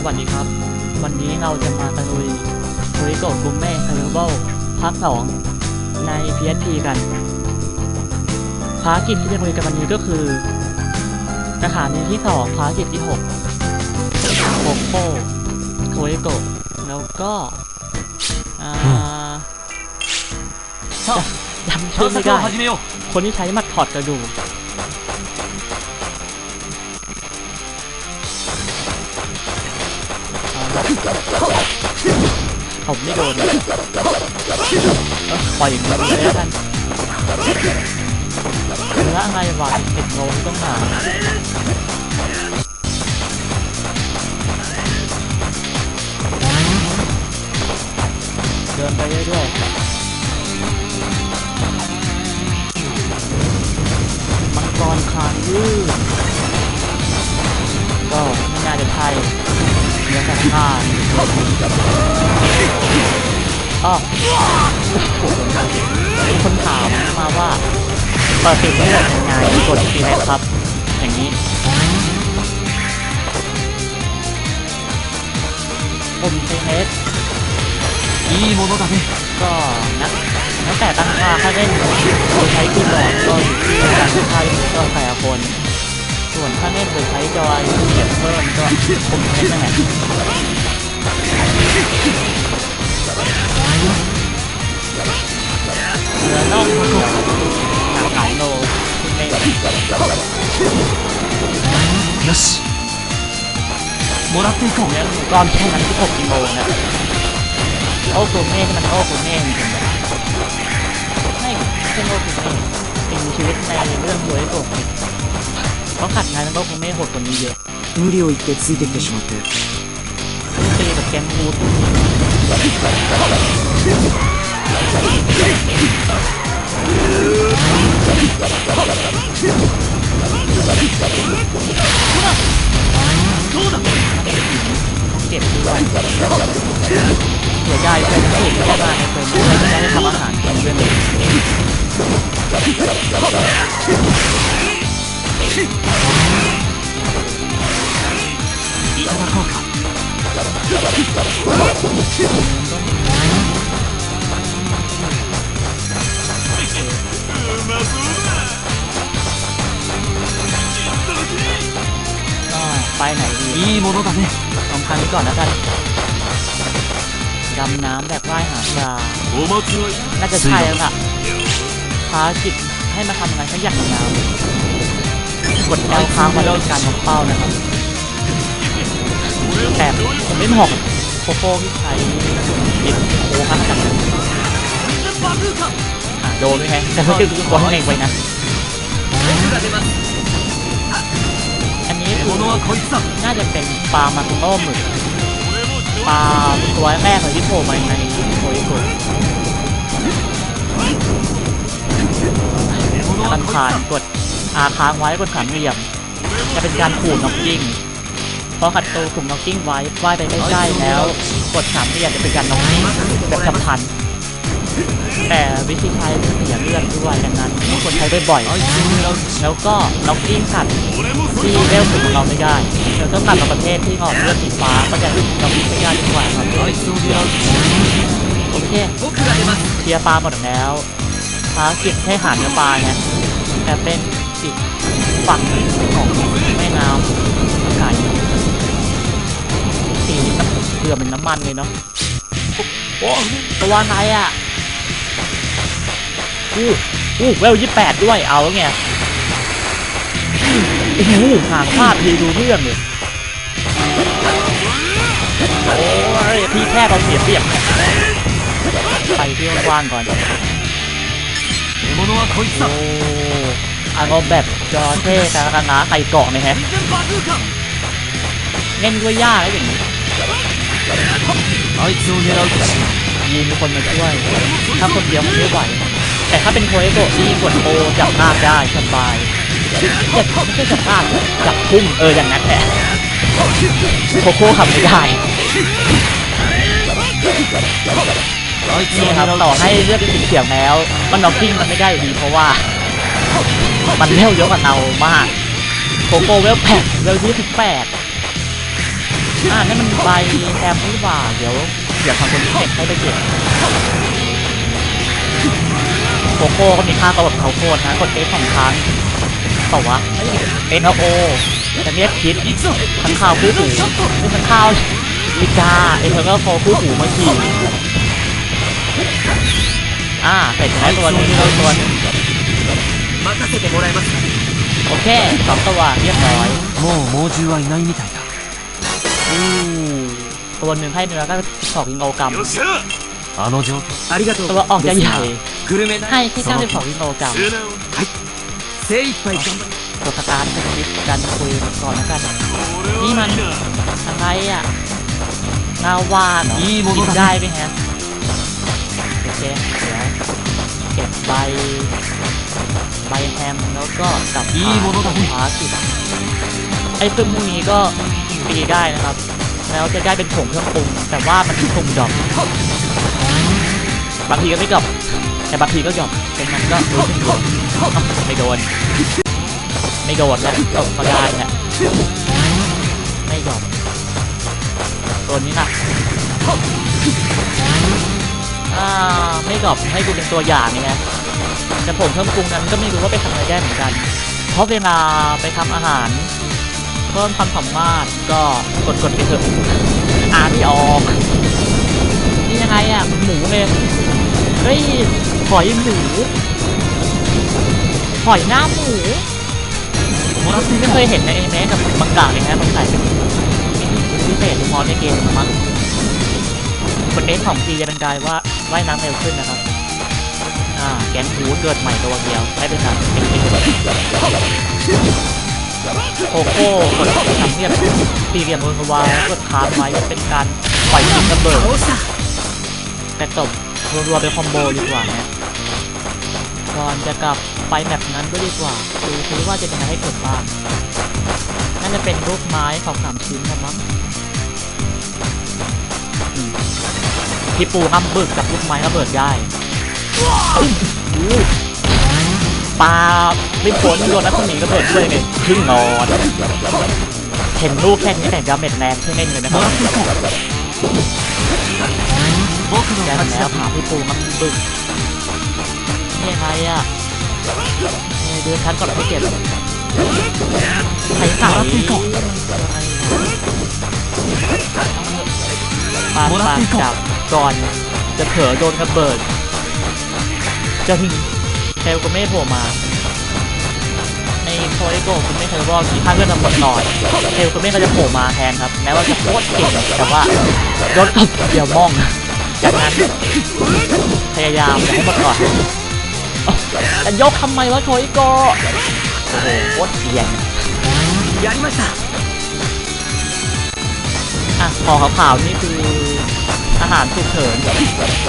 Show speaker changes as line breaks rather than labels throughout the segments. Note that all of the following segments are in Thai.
สวัสดีครับ วันนี้เราจะมาตะลุยโฮยโกะคุมเม่เฮอร์เบิลพาร์ทสองใน PSP กันภารกิจที่จะลุยกันวันนี้ก็คือกระถานที่สองภารกิจที่หกโกโก้โฮริโกะแล้วก็จำชื่อไม่ได้คนที่ใช้มัดถอดกระดูก ผมไม่โดนปล่อยอย่างนี้เลยแล้วกันเนื้ออะไรวะเห็ดโง่ต้องหาเดินไปเรื่อยๆมังกรคานยืดก็ เป็นไข้เนื้อสัตว์ฆ่าอ๋อคนถามมาว่าเปิดติดเลือดยังไงกดทีไหรครับ อย่างนี้ผมใช้เฮด
อีโมโตกา
ก็นะแล้วแต่ตั้งค่าถ้าเล่นใช้คีย์บอร์ดก็อยู่ที่ตั้งค่าอยู่ก็ใครคน ส่วนถ้าเล่นโดยใช้จอยเสียบเพิ่มก็ผมเล่นนั่นแหละเหลือน่องหนังขายโลคุณเล่น
よしもらっていこう
เนื้อหมูก้อนแค่นั้นที่6กิโลนะโอ้คุณเม่ที่มันโอ้คุณเม่จริงๆไม่ใช่โอ้คุณเม่เป็นชีวิตในเรื่องหัวไอ้กบเ พราะขัดงานแล้วก็คงไม่โหดกว่านี้เยอะ
無理を言ってついてきてしまって
ตีกับแกงบูดเก็บด้วยเสียดายเป็นผู้หญิงที่ได้มาในเฟรมไม่ได้ทำอาหารกินด้วย เลยก็ไปไหนดี
いいものだね
ลองทางนี้ก่อนแล้วกันดำน้ำแบบว่ายหาปลา
お祭り
น่าจะใช่แล้วล่ะภารกิจให้มาทำอะไรสักอย่างในน้ำ กดแอลค้างไว้ในการล็กเป้านะครับแต่ผมเล่นหอกโคโก้ที่ใช้เป็ดโคฮะกกันโดนแพ้แต่ไม่คือตัวให้เองไปนะอันนี้คือน่าจะเป็นปลามาโต้หมึกปลาตัวแรกเลยที่โผล่มาในโคยโกะ
ลำ
คา
ญ
กดาค้างไว้บนสามเหลี่ยม จะเป็นการขู่น็อกกิ้งพอขัดตัวกลุ่มน็อกกิ้งไว้ว่ายไปใกล้แล้ว กดสามเหลี่ยมจะเป็นการน็อกกิ้งแบบสัมพันแต่วิธีใช้เสียเลือดด้วยดังนั้นไม่ควรใช้บ่อยๆแล้วก็ล็อกกิ้งขัดที่เร็วสุดของเราไม่ได้แล้วก็สัตว์ประเภทที่ออกเลือดสีฟ้าก็จะล็อกกิ้งไม่ได้ดีกว่าครับโอเคเทียปลาหมดแล้วภารกิจให้หาเนื้อปลาเนี่ยแต่เป็น สิบฝั่งของแม่น้ำไก่สีน้ำเกลือเป็นน้ำมันเลยเนาะโอ้ตัวไหนอะอู้อู้เวลยี่แปดด้วยเอาไงอู้ห่างภาพดีดูเรื่องเลยโอ้ยพี่แค่เราเสียเปรียบไปเที่ยว่างก่อนโอ้ อารมณ์แบบจอเท่คาคาใส่เกาะไหมฮะเล่นด้วยยากอะไรอย่างนี้
ย
ยีมีคนมาช่วย ถ้าคนเดียวมันไม่ไหว แต่ถ้าเป็นโคเอโกะที่กดโอจับภาพได้สบายจับไม่ใช่จับภาพจับพุ่งเอออย่างนั้นแหละโคโค่ขับไม่ได้นี่ครับต่อให้เลือกสีเขียงแล้ว มันน็อกกิ้งมันไม่ได้อยู่ดีเพราะว่า มันเวเยอะกว่าเรามากโคโค่เวลแปดเวลยี่สิบแปดอ่านั่นมันใบแซมนี่หว่าเดี๋ยวเดี๋ยวทำคนที่เก็บให้ไปเก็บโกโก้ก็มีค่ากระบดเขาโคตรนะกดเอฟสองครั้งต่อวะเอ็นโอแต่เนี้ยคิดทั้งข่าวคู่หูไม่ทั้งข่าวลิกาเอ็นเทอร์ก็โฟคู่หูมาขี่อ่าเสร็จแล้วตัวนึงแล้ตัวนึง
任せてもらえますか
โอเคสองตัวเรียบร้อย
もう猛獣はいないみたいだ
อู้ตัวหนึ่งให้เนื้อก็สองกิโลกรัม
よっしゃ
あの状況
ありがとう
ตัวออกจะใหญ่
グルメな
ให้ที่92กิโลกรัม
柔軟を精一杯頑張り
ตัวสตาร์ทเป็นคลิปการคุยก่อนแล้วกัน นี่มันอะไรอ่ะนาวาเหรอกินได้ไหมฮะโอเคเดี๋ยวเก็บใบ ใบแฮมแล้วก็กลับมาภารกิจไอ้ซึ่งพวกนี้ก็ตีได้นะครับ แล้วจะได้เป็นผงเครื่องปรุงแต่ว่ามันเป็นผงดอกบางทีก็ไม่ดอกแต่บางทีก็ดอกเป็นมันก็รู้สึกดอกไม่โดน ไม่โดนแล้วตกก็ได้แหละไม่ดอกตัวนี้นะอ่าไม่ดอกให้ดูเป็นตัวอย่างนี่นะ แต่ผมเพิ่มปรุงนั้นก็ไม่รู้ว่าไปทำอะไรได้เหมือนกัน เพราะเวลาไปทำอาหารเพิ่มความสามารถก็กดกดไปเถอะอ่านไม่ออก นี่ยังไงอะหมูเลยเฮ้ยหอยหมูหอยหน้าหมูผมไม่เคยเห็นในอเมกับมังกะเลยนะมันใส่เป็นพิเศษเฉพาะในเกมมั้งคนเอ็กของทีจะเป็นกายว่าว่ายน้ำเร็วขึ้นนะครับ่าแก๊งฮูดเกิดใหม่ตัวเดียวได้เป็นแบบเป็นเป็นแบบโคโค่กดทำเนียบสี่เหลี่ยมโอนวายกดคานไว้เป็นการปล่อยหินระเบิดแต่จบรัวๆเป็นคอมโบดีกว่านะก่อนจะกลับไปแบบนั้นด้วยดีกว่าดูซิว่าจะเป็นอะไรให้เกิดบ้างน่าจะเป็นรูปไม้ของสามชิ้นนะมั้งพี่ปูห้ามบึกกับลูกไม้ระเบิดได้ ปาไม่ผลโดนนักหนีระเบิดด้วยเนี่ยครึ่งนอนเห็นลูกแค่นี้แต่ดาเมจแรงที่เล่นเลยนะครับแกแล้วผ่าพี่ปูมันบึ้งนี่ใครอะเดือดคันก่อนพี่เกียรใส่สาวตีก่อนมาปาจับก่อนจะเถอโดนกระเบิด จนเทลก็ไม่โผล่มา ในโคเรโกคุณไม่เคยรอดที่ถ้าเพื่อนทำบอหน่อยเทลก็ไม่ก็จะโผล่มาแทนครับ แม้ว่าจะโคตรเก่งแต่ว่ายศกับเดียวมองจากนั้นพยายามให้มาก่อนจะยกทำไมวะโคอิโกโอ้โหโคตรเกียน
ยันมาสะ
อะพอขาวๆนี่คือ อาหารฉุกเถิน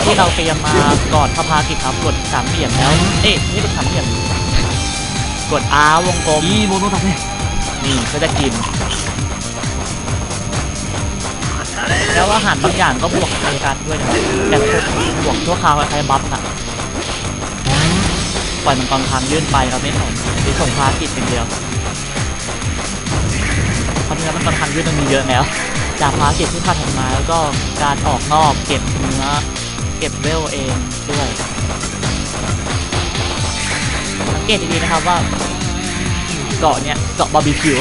ที่เราเตรียมมาก่อนพระพากิจครับกดสามเหลี่ยมแล้วเอ๊ะนี่เป็นสามเหลี่ยมกด R วงกลม
นี่โมโนตับเนี่
ยนี่ก็จะกิน แล้วอาหารบางอย่างก็บวกทางการด้วยนะแต่บวกทั่วคราวใครบัฟนะปล่อยมันกองทางยื่นไปเราไม่ส่งไปส่งพากิจเป็นเดียวเพราะฉะนั้นมันกองทางยื่นมันมีเยอะแล้ว จากภารกิจที่ผ่านมาแล้วก็การออกนอกเก็บเนื้อเก็บเวลเองด้วยสังเกตดีๆนะครับว่าเกาะเนี่ยเกาะบาร์บีคิว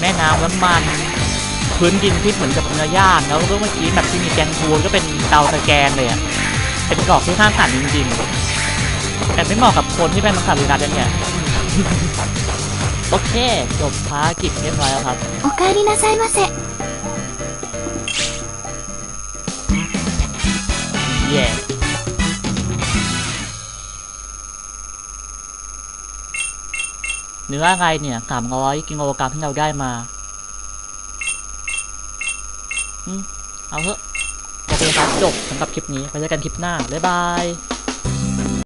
แม่น้ำน้ำมันพื้นดินที่เหมือนกับเนื้อย่างแล้วก็เมื่อกี้แบบที่มีแกงทูนก็เป็นเตาตะแกรงเลยอะเป็นเกาะที่สร้างสรรค์จริงๆแต่ไม่เหมาะกับคนที่เป็นมังสวิรัตเนี่ย โอเค จบภารกิจเรียบร้อยแล้วครับ
โอคารินาไซมา
เซเย่เนื้ออะไรเนี่ยสามร้อยกิโลกรัมที่เราได้มาเอาเถอะโอเคครับจบสำหรับคลิปนี้ไว้เจอกันคลิปหน้า บ๊ายบาย